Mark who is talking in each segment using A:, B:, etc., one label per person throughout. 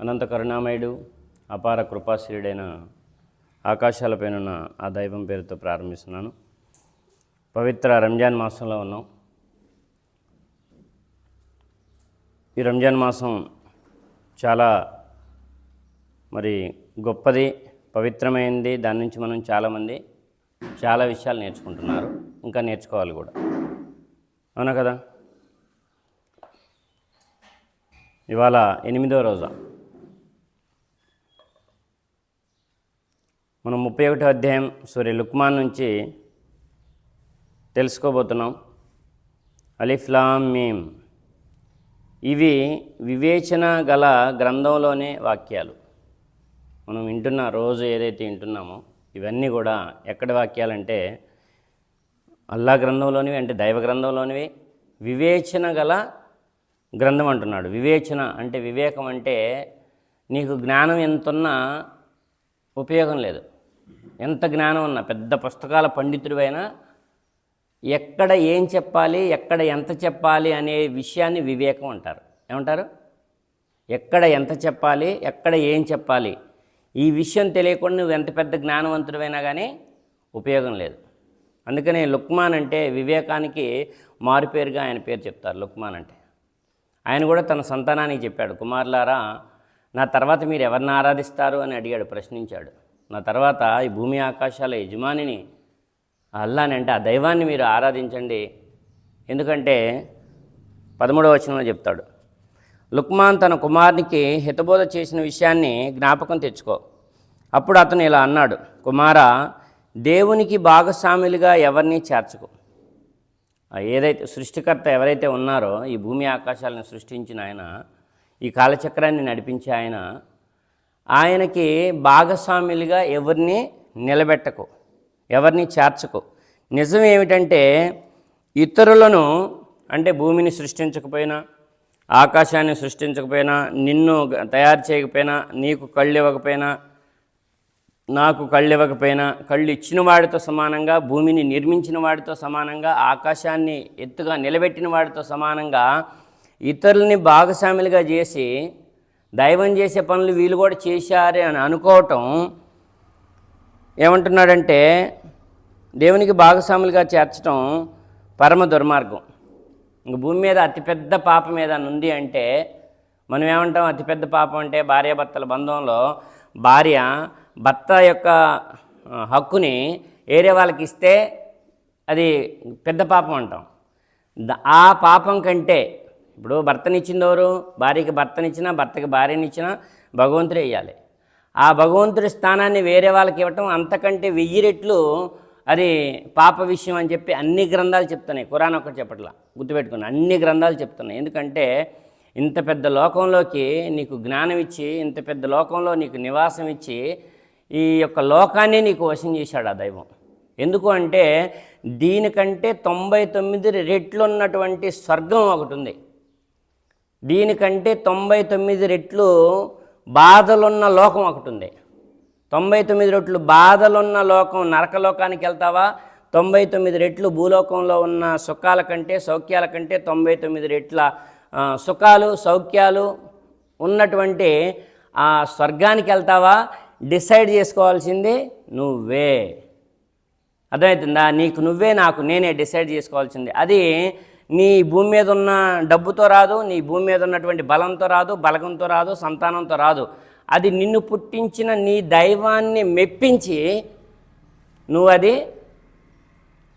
A: అనంత కరుణామయుడు అపార కృపాశ్రీయుడైన ఆకాశాలపైన ఉన్న ఆ దైవం పేరుతో ప్రారంభిస్తున్నాను. పవిత్ర రంజాన్ మాసంలో ఉన్నాం. ఈ రంజాన్ మాసం చాలా మరి గొప్పది పవిత్రమైంది. దాని నుంచి మనం చాలామంది చాలా విషయాలు నేర్చుకుంటున్నారు. ఇంకా నేర్చుకోవాలి కూడా. అవునా కదా? ఇవాళ ఎనిమిదో రోజా. మనం ముప్పై ఒకటో అధ్యాయం సూర్య లుక్మాన్ నుంచి తెలుసుకోబోతున్నాం. అలిఫ్లాం మీమ్. ఇవి వివేచన గల గ్రంథంలోనే వాక్యాలు. మనం వింటున్న రోజు ఏదైతే వింటున్నామో ఇవన్నీ కూడా ఎక్కడ వాక్యాలంటే అల్లా గ్రంథంలోనివి అంటే దైవ గ్రంథంలోనివి. వివేచన గల గ్రంథం అంటున్నాడు. వివేచన అంటే వివేకం అంటే నీకు జ్ఞానం ఎంతున్నా ఉపయోగం లేదు. ఎంత జ్ఞానం ఉన్నా పెద్ద పుస్తకాల పండితుడివైనా ఎక్కడ ఏం చెప్పాలి ఎక్కడ ఎంత చెప్పాలి అనే విషయాన్ని వివేకం అంటారు. ఏమంటారు? ఎక్కడ ఎంత చెప్పాలి ఎక్కడ ఏం చెప్పాలి ఈ విషయం తెలియకుండా నువ్వు ఎంత పెద్ద జ్ఞానవంతుడివైనా కానీ ఉపయోగం లేదు. అందుకనే లుక్మాన్ అంటే వివేకానికి మారుపేరుగా ఆయన పేరు చెప్తారు లుక్మాన్ అంటే. ఆయన కూడా తన సంతానానికి చెప్పాడు కుమారులారా నా తర్వాత మీరు ఎవరిని ఆరాధిస్తారు? అని అడిగాడు ప్రశ్నించాడు. నా తర్వాత ఈ భూమి ఆకాశాల యజమానిని ఆ అల్లాని అంటే ఆ దైవాన్ని మీరు ఆరాధించండి. ఎందుకంటే పదమూడవ వచనంలో చెప్తాడు లుక్మాన్ తన కుమారునికి హితబోధ చేసిన విషయాన్ని జ్ఞాపకం తెచ్చుకో. అప్పుడు అతను ఇలా అన్నాడు కుమార దేవునికి భాగస్వాములుగా ఎవరిని చేర్చుకో. ఏదైతే సృష్టికర్త ఎవరైతే ఉన్నారో ఈ భూమి ఆకాశాలను సృష్టించిన ఆయన ఈ కాలచక్రాన్ని నడిపించే ఆయన ఆయనకి భాగస్వాములుగా ఎవరిని నిలబెట్టకు ఎవరిని చేర్చకు. నిజం ఏమిటంటే ఇతరులను అంటే భూమిని సృష్టించకపోయినా ఆకాశాన్ని సృష్టించకపోయినా నిన్ను తయారు చేయకపోయినా నీకు కళ్ళు ఇవ్వకపోయినా నాకు కళ్ళు ఇవ్వకపోయినా కళ్ళు ఇచ్చిన వాడితో సమానంగా భూమిని నిర్మించిన వాడితో సమానంగా ఆకాశాన్ని ఎత్తుగా నిలబెట్టిన వాడితో సమానంగా ఇతరులని భాగస్వాములుగా చేసి దైవం చేసే పనులు వీళ్ళు కూడా చేశారే అని అనుకోవటం ఏమంటున్నాడంటే దేవునికి భాగస్వాములుగా చేర్చడం పరమ దుర్మార్గం. ఇంక భూమి మీద అతిపెద్ద పాపం ఏదైనా ఉంది అంటే మనం ఏమంటాం అతిపెద్ద పాపం అంటే భార్యాభర్తల బంధంలో భార్య భర్త యొక్క హక్కుని ఏరే వాళ్ళకి ఇస్తే అది పెద్ద పాపం అంటాం. ఆ పాపం కంటే ఇప్పుడు భర్తనిచ్చింది ఎవరు? భార్యకి భర్తనిచ్చినా భర్తకి భార్యనిచ్చినా భగవంతుడే ఇవ్వాలి ఆ భగవంతుడి స్థానాన్ని వేరే వాళ్ళకి ఇవ్వటం అంతకంటే వెయ్యి రెట్లు అది పాప విషయం అని చెప్పి అన్ని గ్రంథాలు చెప్తున్నాయి. ఖురాన్ ఒకటి చెప్పట్లా. గుర్తుపెట్టుకుని అన్ని గ్రంథాలు చెప్తున్నాయి. ఎందుకంటే ఇంత పెద్ద లోకంలోకి నీకు జ్ఞానం ఇచ్చి ఇంత పెద్ద లోకంలో నీకు నివాసం ఇచ్చి ఈ యొక్క లోకాన్ని నీకు వశం చేశాడు ఆ దైవం. ఎందుకు అంటే దీనికంటే తొంభై తొమ్మిది రెట్లు ఉన్నటువంటి స్వర్గం ఒకటి ఉంది. దీనికంటే తొంభై తొమ్మిది రెట్లు బాధలున్న లోకం ఒకటి ఉంది తొంభై తొమ్మిది రెట్లు బాధలున్న లోకం నరకలోకానికి వెళ్తావా? తొంభై తొమ్మిది రెట్లు భూలోకంలో ఉన్న సుఖాల కంటే సౌఖ్యాల కంటే తొంభై తొమ్మిది రెట్ల సుఖాలు సౌఖ్యాలు ఉన్నటువంటి ఆ స్వర్గానికి వెళ్తావా? డిసైడ్ చేసుకోవాల్సింది నువ్వే. అర్థమవుతుందా? నీకు నువ్వే నాకు నేనే డిసైడ్ చేసుకోవాల్సింది. అది నీ భూమి మీద ఉన్న డబ్బుతో రాదు నీ భూమి మీద ఉన్నటువంటి బలంతో రాదు బలగంతో రాదు సంతానంతో రాదు. అది నిన్ను పుట్టించిన నీ దైవాన్ని మెప్పించి నువ్వు అది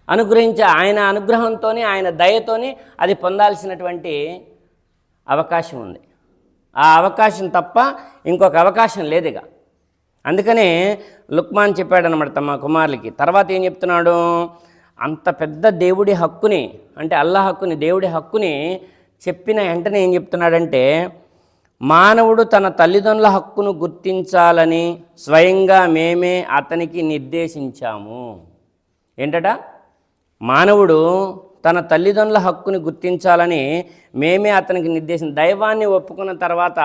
A: అనుగ్రహించే ఆయన అనుగ్రహంతోని ఆయన దయతోని అది పొందాల్సినటువంటి అవకాశం ఉంది. ఆ అవకాశం తప్ప ఇంకొక అవకాశం లేదుగా. అందుకనే లుక్మాన్ చెప్పాడనమాట తమ కుమారులకి. తర్వాత ఏం చెప్తున్నాడు? అంత పెద్ద దేవుడి హక్కుని అంటే అల్లా హక్కుని దేవుడి హక్కుని చెప్పిన వెంటనే ఏం చెప్తున్నాడంటే మానవుడు తన తల్లిదండ్రుల హక్కును గుర్తించాలని స్వయంగా మేమే అతనికి నిర్దేశించాము. ఏంటట? మానవుడు తన తల్లిదండ్రుల హక్కుని గుర్తించాలని మేమే అతనికి నిర్దేశం దైవాన్ని ఒప్పుకున్న తర్వాత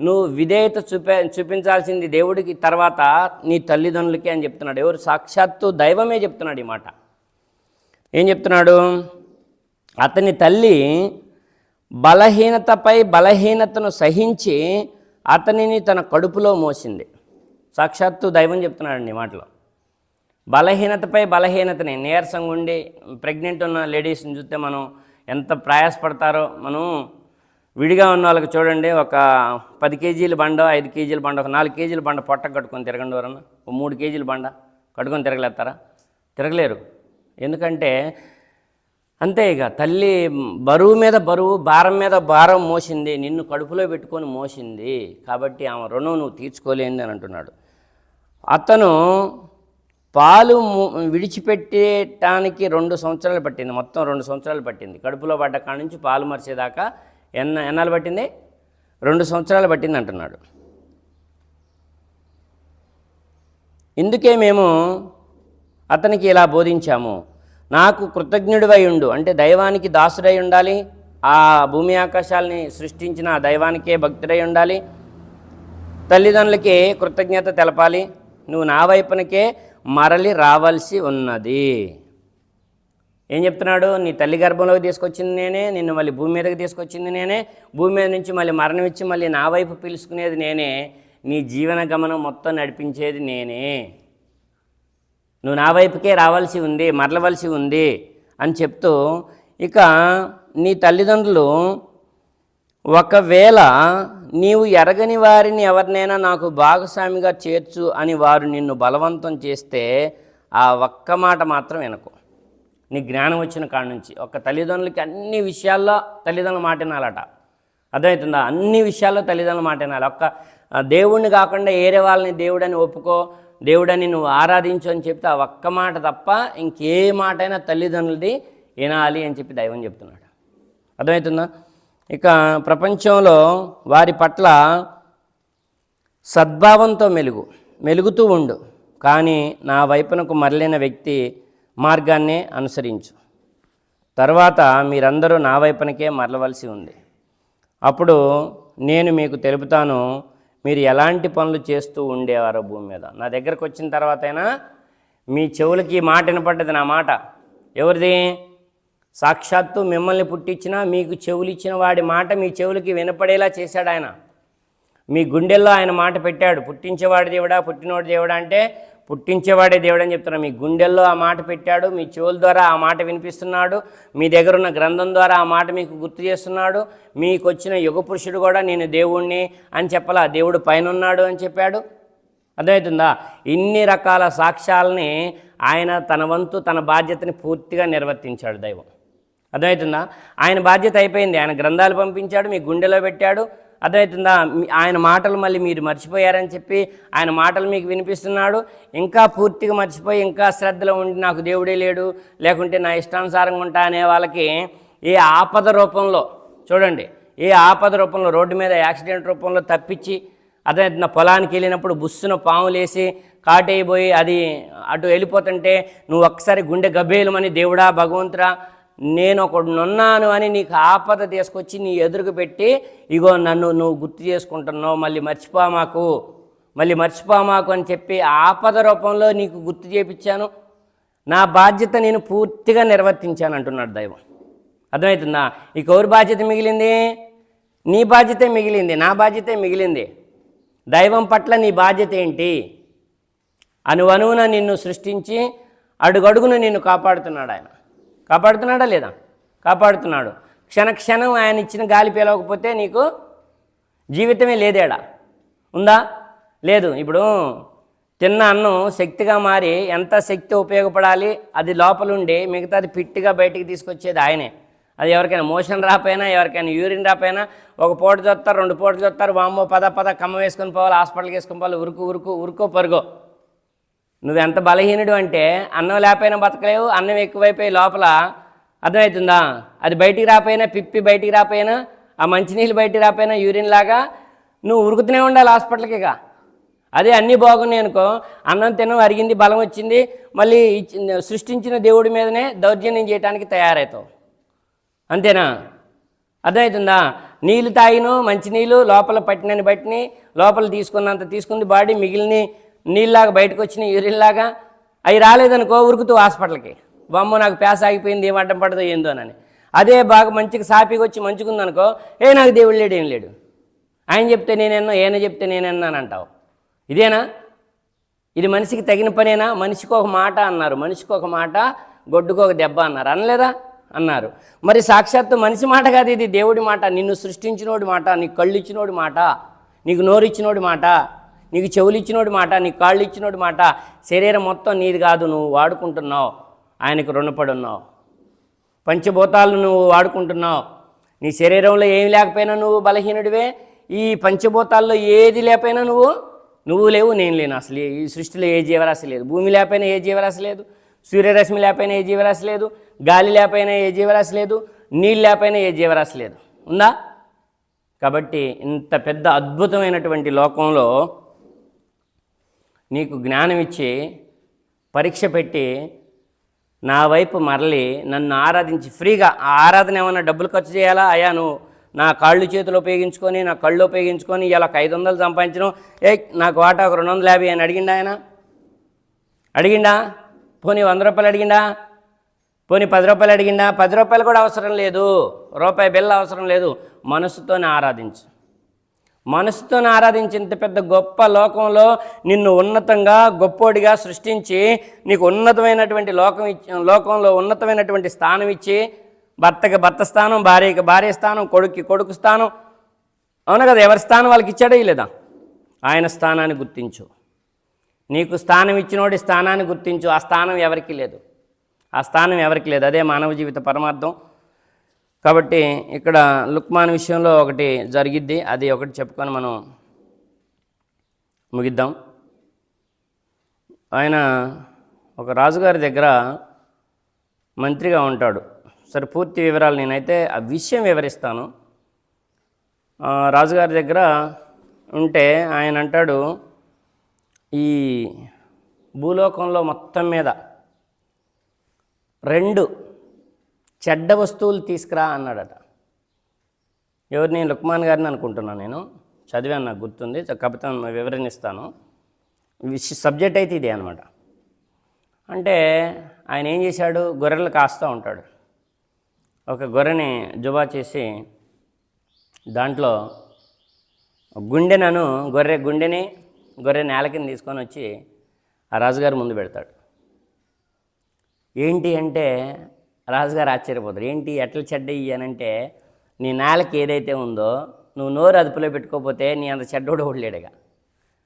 A: నువ్వు విధేయత చూపే చూపించాల్సింది దేవుడికి తర్వాత నీ తల్లిదండ్రులకి అని చెప్తున్నాడు. ఎవరు? సాక్షాత్తు దైవమే చెప్తున్నాడు ఈ మాట. ఏం చెప్తున్నాడు? అతని తల్లి బలహీనతపై బలహీనతను సహించి అతనిని తన కడుపులో మోసింది. సాక్షాత్తు దైవం చెప్తున్నాడండి మాటలో. బలహీనతపై బలహీనతని నీరసంగా ఉండి ప్రెగ్నెంట్ ఉన్న లేడీస్ని చూస్తే మనం ఎంత ప్రయాసపడతారో మనం విడిగా ఉన్న వాళ్ళకి చూడండి ఒక పది కేజీల బండ ఐదు కేజీల బండ ఒక నాలుగు కేజీల బండ పొట్ట కట్టుకొని తిరగండి ఎవరన్నా? ఒక మూడు కేజీల బండ కట్టుకొని తిరగలేస్తారా? తిరగలేరు. ఎందుకంటే అంతే ఇక తల్లి బరువు మీద బరువు భారం మీద భారం మోసింది నిన్ను కడుపులో పెట్టుకొని మోసింది కాబట్టి ఆమె రుణం నువ్వు తీర్చుకోలేంది అని అంటున్నాడు. అతను పాలు విడిచిపెట్టేటానికి రెండు సంవత్సరాలు పట్టింది మొత్తం రెండు సంవత్సరాలు పట్టింది. కడుపులో పడ్డ కాడ నుంచి పాలు మరిచేదాకా ఎన్న ఎన్నాళ్ళు పట్టింది? రెండు సంవత్సరాలు పట్టింది అంటున్నాడు. ఇందుకే మేము అతనికి ఇలా బోధించాము. నాకు కృతజ్ఞుడివై ఉండు. అంటే దైవానికి దాసుడై ఉండాలి. ఆ భూమి ఆకాశాలని సృష్టించిన ఆ దైవానికే భక్తుడై ఉండాలి. తల్లిదండ్రులకి కృతజ్ఞత తెలపాలి. నువ్వు నా వైపునకే మరలి రావాల్సి ఉన్నది. ఏం చెప్తున్నాడు? నీ తల్లి గర్భంలోకి తీసుకొచ్చింది నేనే నిన్ను మళ్ళీ భూమి మీదకి తీసుకొచ్చింది నేనే భూమి మీద నుంచి మళ్ళీ మరణం ఇచ్చి మళ్ళీ నా వైపు పిలుచుకునేది నేనే నీ జీవన గమనం మొత్తం నడిపించేది నేనే. నువ్వు నా వైపుకే రావాల్సి ఉంది మరలవలసి ఉంది అని చెప్తూ ఇక నీ తల్లిదండ్రులు ఒకవేళ నీవు ఎరగని వారిని ఎవరినైనా నాకు భాగస్వామిగా చేర్చు అని వారు నిన్ను బలవంతం చేస్తే ఆ ఒక్క మాట మాత్రం వినకు. నీ జ్ఞానం వచ్చిన కాడ నుంచి. ఒక తల్లిదండ్రులకి అన్ని విషయాల్లో తల్లిదండ్రుల మాట వినాలట. అర్థమవుతుందా? అన్ని విషయాల్లో తల్లిదండ్రుల మాట వినాలి. ఒక్క దేవుణ్ణి కాకుండా ఏరే వాళ్ళని దేవుడని ఒప్పుకో దేవుడని నువ్వు ఆరాధించు అని చెప్తే ఆ ఒక్క మాట తప్ప ఇంకే మాట అయినా తల్లిదండ్రులది వినాలి అని చెప్పి దైవం చెప్తున్నాడు. అర్థమవుతుందా? ఇక ప్రపంచంలో వారి పట్ల సద్భావంతో మెలుగు మెలుగుతూ ఉండు. కానీ నా వైపునకు మరలిన వ్యక్తి మార్గాన్నే అనుసరించు. తర్వాత మీరందరూ నా వైపునకే మరలవలసి ఉంది. అప్పుడు నేను మీకు తెలుపుతాను మీరు ఎలాంటి పనులు చేస్తూ ఉండేవారో భూమి మీద? నా దగ్గరకు వచ్చిన తర్వాతైనా మీ చెవులకి ఈ మాట వినపడ్డది నా మాట. ఎవరిది? సాక్షాత్తు మిమ్మల్ని పుట్టించిన మీకు చెవులు ఇచ్చిన వాడి మాట మీ చెవులకి వినపడేలా చేశాడు ఆయన. మీ గుండెల్లో ఆయన మాట పెట్టాడు. పుట్టించేవాడు దేవుడా పుట్టినవాడి దేవుడా అంటే పుట్టించేవాడే దేవుడు అని చెప్తున్నాడు మీ గుండెల్లో ఆ మాట పెట్టాడు మీ చెవుల ద్వారా ఆ మాట వినిపిస్తున్నాడు మీ దగ్గర ఉన్న గ్రంథం ద్వారా ఆ మాట మీకు గుర్తు చేస్తున్నాడు మీకు వచ్చిన యుగ పురుషుడు కూడా నేను దేవుణ్ణి అని చెప్పలా దేవుడు పైన ఉన్నాడు అని చెప్పాడు. అర్థమవుతుందా? ఇన్ని రకాల సాక్ష్యాలని ఆయన తన వంతు తన బాధ్యతని పూర్తిగా నిర్వర్తించాడు దైవం. అర్థమవుతుందా? ఆయన బాధ్యత అయిపోయింది. ఆయన గ్రంథాలు పంపించాడు మీ గుండెలో పెట్టాడు అర్థమవుతుందా? ఆయన మాటలు మళ్ళీ మీరు మర్చిపోయారని చెప్పి ఆయన మాటలు మీకు వినిపిస్తున్నాడు. ఇంకా పూర్తిగా మర్చిపోయి ఇంకా శ్రద్ధలో ఉండి నాకు దేవుడే లేడు లేకుంటే నా ఇష్టానుసారంగా ఉంటా అనే వాళ్ళకి ఏ ఆపద రూపంలో చూడండి ఏ ఆపద రూపంలో రోడ్డు మీద యాక్సిడెంట్ రూపంలో తప్పించి అదే నా పొలానికి వెళ్ళినప్పుడు బుస్సున పాములేసి కాటేయిపోయి అది అటు వెళ్ళిపోతుంటే నువ్వు ఒక్కసారి గుండె గబ్బేలమని దేవుడా భగవంతురా నేను ఒకడున్నాను అని నీకు ఆపద తీసుకొచ్చి నీ ఎదురుకు పెట్టి ఇగో నన్ను నువ్వు గుర్తు చేసుకుంటున్నావు మళ్ళీ మర్చిపో మాకు మళ్ళీ మర్చిపో మాకు అని చెప్పి ఆపద రూపంలో నీకు గుర్తు చేపించాను. నా బాధ్యత నేను పూర్తిగా నిర్వర్తించాను అంటున్నాడు దైవం. అర్థమవుతుందా? ఇక ఎవరి బాధ్యత మిగిలింది? నీ బాధ్యతే మిగిలింది నా బాధ్యతే మిగిలింది. దైవం పట్ల నీ బాధ్యత ఏంటి? అనువనువున నిన్ను సృష్టించి అడుగడుగున నిన్ను కాపాడుతున్నాడు ఆయన. కాపాడుతున్నాడా లేదా? కాపాడుతున్నాడు. క్షణక్షణం ఆయన ఇచ్చిన గాలి పీలవకపోతే నీకు జీవితమే లేదేడా? ఉందా? లేదు. ఇప్పుడు తిన్న అన్నం శక్తిగా మారి ఎంత శక్తి ఉపయోగపడాలి? అది లోపలుండి మిగతాది పిట్టిగా బయటికి తీసుకొచ్చేది ఆయనే. అది ఎవరికైనా మోషన్ రాపోయినా ఎవరికైనా యూరిన్ రాపోయినా ఒక పూట చూస్తారు రెండు పూట చూస్తారు వామ్మో పద పద కమ్మ వేసుకొని పోవాలి హాస్పిటల్కి వేసుకొని పోవాలి ఉరుకు ఉరుకు ఉరుకో పరుగో. నువ్వు ఎంత బలహీనుడు అంటే అన్నం లేకపోయినా బతకలేవు అన్నం ఎక్కువైపోయి లోపల అర్థమవుతుందా? అది బయటికి రాపోయినా పిప్పి బయటికి రాపోయినా ఆ మంచినీళ్ళు బయటికి రాపోయినా యూరిన్ లాగా నువ్వు ఉరుకుతూనే ఉండాలి హాస్పిటల్కి ఇక. అదే అన్నీ బాగున్నాయి అనుకో అన్నం తినం అరిగింది బలం వచ్చింది మళ్ళీ సృష్టించిన దేవుడి మీదనే దౌర్జన్యం చేయడానికి తయారవుతావు అంతేనా? అర్థమవుతుందా? నీళ్ళు తాగిను మంచినీళ్ళు లోపల పట్టినని బట్టిని లోపల తీసుకున్నంత తీసుకుంది బాడీ మిగిలిన నీళ్ళలాగా బయటకు వచ్చిన యూరిన్లాగా అవి రాలేదనుకో ఉరుకుతూ హాస్పిటల్కి. బొమ్మ నాకు పేస ఆగిపోయింది ఏం అడ్డం పడదో ఏందో అని. అదే బాగా మంచిగా సాపిగా వచ్చి మంచుకుందనుకో ఏ నాకు దేవుడు లేడు ఏం లేడు. ఆయన చెప్తే నేనెన్నో ఈయన చెప్తే నేనెన్నాను అంటావు. ఇదేనా? ఇది మనిషికి తగిన పనేనా? మనిషికి ఒక మాట అన్నారు. మనిషికి ఒక మాట గొడ్డుకు ఒక దెబ్బ అన్నారు. అనలేదా? అన్నారు. మరి సాక్షాత్తు మనిషి మాట కాదు ఇది. దేవుడి మాట నిన్ను సృష్టించినోడి మాట నీకు కళ్ళు ఇచ్చినోడి మాట నీకు నోరు ఇచ్చినోడి మాట. నీకు చెవులు ఇచ్చినోడి మాట నీకు కాళ్ళు ఇచ్చినోడి మాట శరీరం మొత్తం నీది కాదు నువ్వు వాడుకుంటున్నావు. ఆయనకు రుణపడి ఉన్నావు పంచభూతాలు నువ్వు వాడుకుంటున్నావు. నీ శరీరంలో ఏమి లేకపోయినా నువ్వు బలహీనుడివే. ఈ పంచభూతాల్లో ఏది లేకపోయినా నువ్వు నువ్వు లేవు నేను లేను అసలు. ఈ సృష్టిలో ఏ జీవరాశి లేదు. భూమి లేకపోయినా ఏ జీవరాశి లేదు. సూర్యరశ్మి లేకపోయినా ఏ జీవరాశి లేదు. గాలి లేకపోయినా ఏ జీవరాశి లేదు. నీళ్ళు లేకపోయినా ఏ జీవరాశి లేదు. ఉందా? కాబట్టి ఇంత పెద్ద అద్భుతమైనటువంటి లోకంలో నీకు జ్ఞానం ఇచ్చి పరీక్ష పెట్టి నా వైపు మరలి నన్ను ఆరాధించి ఫ్రీగా ఆ ఆరాధన ఏమైనా డబ్బులు ఖర్చు చేయాలా? అయ్యా నువ్వు నా కాళ్ళు చేతులు ఉపయోగించుకొని నా కళ్ళు ఉపయోగించుకొని ఇలా ఒక ఐదు వందలు సంపాదించడం ఏ నాకు వాటా ఒక రెండు వందల యాభై అని అడిగిండా ఆయన? అడిగిండా? పోనీ వంద రూపాయలు అడిగిండా? పోనీ పది రూపాయలు అడిగిండా? పది రూపాయలు కూడా అవసరం లేదు. రూపాయి బిల్లు అవసరం లేదు. మనసుతోనే ఆరాధించు. మనసుతో ఆరాధించేంత పెద్ద గొప్ప లోకంలో నిన్ను ఉన్నతంగా గొప్పోడిగా సృష్టించి నీకు ఉన్నతమైనటువంటి లోకం ఇచ్చి లోకంలో ఉన్నతమైనటువంటి స్థానం ఇచ్చి భర్తకి భర్త స్థానం భార్యకి భార్య స్థానం కొడుక్కి కొడుకు స్థానం. అవును కదా? ఎవరి స్థానం వాళ్ళకి ఇచ్చాడో లేదా? ఆయన స్థానాన్ని గుర్తించు. నీకు స్థానం ఇచ్చినోడి స్థానాన్ని గుర్తించు. ఆ స్థానం ఎవరికి లేదు. ఆ స్థానం ఎవరికి లేదు. అదే మానవ జీవిత పరమార్థం. కాబట్టి ఇక్కడ లుక్మాన్ విషయంలో ఒకటి జరిగిద్ది. అది ఒకటి చెప్పుకొని మనం ముగిద్దాం. ఆయన ఒక రాజుగారి దగ్గర మంత్రిగా ఉంటాడు. సరే పూర్తి వివరాలు నేనైతే ఆ విషయం వివరిస్తాను. రాజుగారి దగ్గర ఉంటే ఆయన అంటాడు ఈ భూలోకంలో మొత్తం మీద రెండు చెడ్డ వస్తువులు తీసుకురా అన్నాడట. ఎవరు నేను లుక్మాన్ గారిని అనుకుంటున్నాను నేను. చదివాను నాకు గుర్తుంది. కాకపోతే వివరణిస్తాను. సబ్జెక్ట్ అయితే ఇదే అనమాట అంటే ఆయన ఏం చేశాడు? గొర్రెలు కాస్తూ ఉంటాడు. ఒక గొర్రెని జుబా చేసి దాంట్లో గుండెనను గొర్రె గుండెని గొర్రె నేల కింద తీసుకొని వచ్చి ఆ రాజుగారి ముందు పెడతాడు. ఏంటి అంటే రాజుగారు ఆశ్చర్యపోతారు. ఏంటి ఎట్ల చెడ్డ అని నీ నేలకి ఏదైతే ఉందో నువ్వు నోరు అదుపులో పెట్టుకోకపోతే నీ అంత చెడ్డోడు ఓడలేడుగా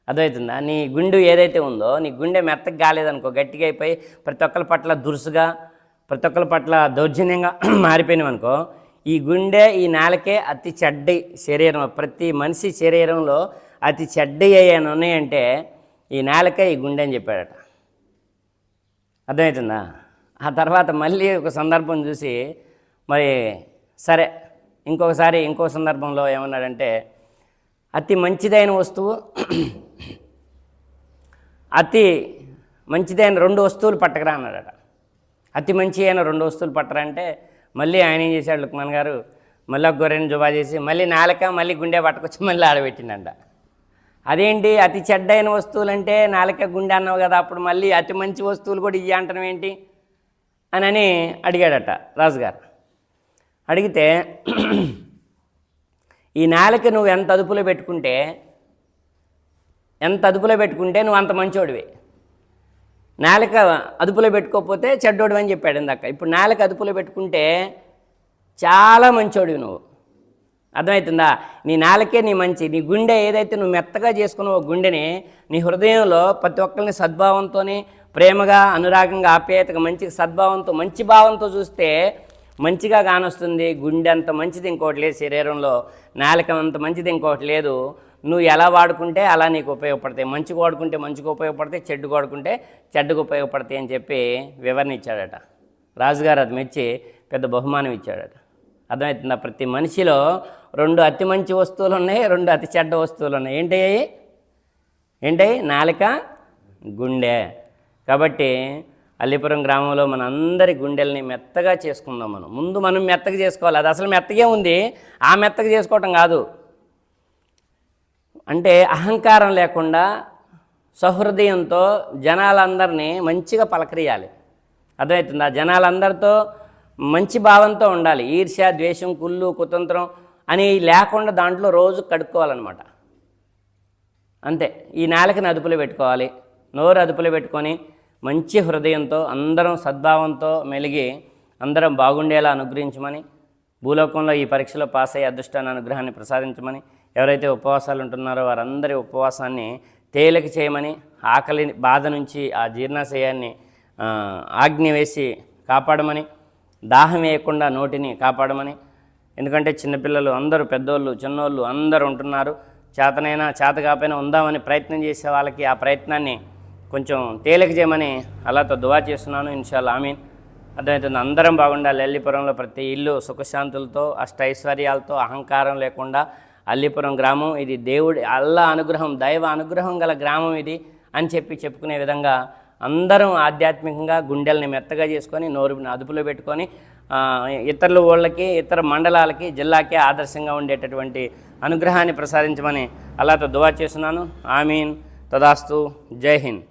A: అర్థమవుతుందా? నీ గుండు ఏదైతే ఉందో నీ గుండె మెత్తగా కాలేదనుకో గట్టిగా అయిపోయి ప్రతి ఒక్కరి పట్ల దురుసుగా ప్రతి ఒక్కరి పట్ల దౌర్జన్యంగా మారిపోయినామనుకో ఈ గుండె ఈ నేలకే అతి చెడ్డ శరీరం ప్రతి మనిషి శరీరంలో అతి చెడ్డ అయ్యాను ఉన్నాయంటే ఈ నేలకే ఈ గుండె అని చెప్పాడట. అర్థమవుతుందా? ఆ తర్వాత మళ్ళీ ఒక సందర్భం చూసి మరి సరే ఇంకొకసారి ఇంకో సందర్భంలో ఏమన్నాడంటే అతి మంచిదైన వస్తువు అతి మంచిదైన రెండు వస్తువులు పట్టకరా అన్నాడట. అతి మంచి అయిన రెండు వస్తువులు పట్టరా అంటే మళ్ళీ ఆయన ఏం చేశాడు లుక్మాన్ గారు మళ్ళీ ఒక గొర్రెని జుబా చేసి మళ్ళీ నాలుక మళ్ళీ గుండె పట్టుకొచ్చి మళ్ళీ ఆడబెట్టిండంట. అదేంటి? అతి చెడ్డైన వస్తువులు అంటే నాలుక గుండె అన్నావు కదా అప్పుడు మళ్ళీ అతి మంచి వస్తువులు కూడా ఇయ్య అంటాం ఏంటి? అని అని అడిగాడట రాజుగారు. అడిగితే ఈ నేలకి నువ్వు ఎంత అదుపులో పెట్టుకుంటే ఎంత అదుపులో పెట్టుకుంటే నువ్వు అంత మంచోడివి. నాలుక అదుపులో పెట్టుకోకపోతే చెడ్డోడు అని చెప్పాడు ఇందాక. ఇప్పుడు నాలుక అదుపులో పెట్టుకుంటే చాలా మంచోడివి నువ్వు. అర్థమవుతుందా? నీ నాలకే నీ మంచి నీ గుండె ఏదైతే నువ్వు మెత్తగా చేసుకున్నావో గుండెని నీ హృదయంలో ప్రతి ఒక్కరిని సద్భావంతోని ప్రేమగా అనురాగంగా ఆప్యాయతగా మంచి సద్భావంతో మంచి భావంతో చూస్తే మంచిగా కానొస్తుంది. గుండె అంత మంచిది ఇంకోటి లేదు. శరీరంలో నాలుక అంత మంచిది ఇంకోటి లేదు. నువ్వు ఎలా వాడుకుంటే అలా నీకు ఉపయోగపడతాయి. మంచిగా వాడుకుంటే మంచిగా ఉపయోగపడతాయి. చెడ్డు వాడుకుంటే చెడ్డకు ఉపయోగపడతాయి అని చెప్పి వివరణ ఇచ్చాడట. రాజుగారు అది మెచ్చి పెద్ద బహుమానం ఇచ్చాడట. అర్థమవుతుందా? ప్రతి మనిషిలో రెండు అతి మంచి వస్తువులు ఉన్నాయి రెండు అతి చెడ్డ వస్తువులు ఉన్నాయి. ఏంటయ్యాయి ఏంటయ్యి? నాలిక గుండె. కాబట్టి అల్లిపురం గ్రామంలో మన అందరి గుండెల్ని మెత్తగా చేసుకుందాం మనం. ముందు మనం మెత్తగా చేసుకోవాలి. అది అసలు మెత్తగే ఉంది. ఆ మెత్తగా చేసుకోవటం కాదు. అంటే అహంకారం లేకుండా సహృదయంతో జనాలందరినీ మంచిగా పలకరియాలి. అర్థమవుతుందా? జనాలందరితో మంచి భావంతో ఉండాలి. ఈర్ష్య ద్వేషం కుళ్ళు కుతంత్రం అని లేకుండా దాంట్లో రోజు కడుక్కోవాలన్నమాట. అంతే. ఈ నేలకి అదుపులో పెట్టుకోవాలి. నోరు అదుపులో పెట్టుకొని మంచి హృదయంతో అందరం సద్భావంతో మెలిగి అందరం బాగుండేలా అనుగ్రహించమని భూలోకంలో ఈ పరీక్షలో పాస్ అయ్యే అదృష్టాన్ని అనుగ్రహాన్ని ప్రసాదించమని ఎవరైతే ఉపవాసాలు ఉంటున్నారో వారందరి ఉపవాసాన్ని తేలిక చేయమని ఆకలి బాధ నుంచి ఆ జీర్ణాశయాన్ని ఆజ్ఞ వేసి కాపాడమని దాహం వేయకుండా నోటిని కాపాడమని ఎందుకంటే చిన్నపిల్లలు అందరూ పెద్దోళ్ళు చిన్నోళ్ళు అందరూ ఉంటున్నారు. చేతనైనా చేత కాకపోయినా ఉందామని ప్రయత్నం చేసే వాళ్ళకి ఆ ప్రయత్నాన్ని కొంచెం తేలిక చేయమని అలాతో దువా చేస్తున్నాను ఇన్షాల్ ఆమీన్. అర్థమవుతుంది అందరం బాగుండాలి. అల్లిపురంలో ప్రతి ఇల్లు సుఖశాంతులతో అష్టైశ్వర్యాలతో అహంకారం లేకుండా అల్లిపురం గ్రామం ఇది దేవుడి అల్లా అనుగ్రహం దైవ అనుగ్రహం గల గ్రామం ఇది అని చెప్పి చెప్పుకునే విధంగా అందరం ఆధ్యాత్మికంగా గుండెల్ని మెత్తగా చేసుకొని నోరుని అదుపులో పెట్టుకొని ఇతరుల వాళ్ళకి ఇతర మండలాలకి జిల్లాకే ఆదర్శంగా ఉండేటటువంటి అనుగ్రహాన్ని ప్రసాదించమని అలాతో దువా చేస్తున్నాను. ఆమీన్. తదాస్తు. జై హింద్.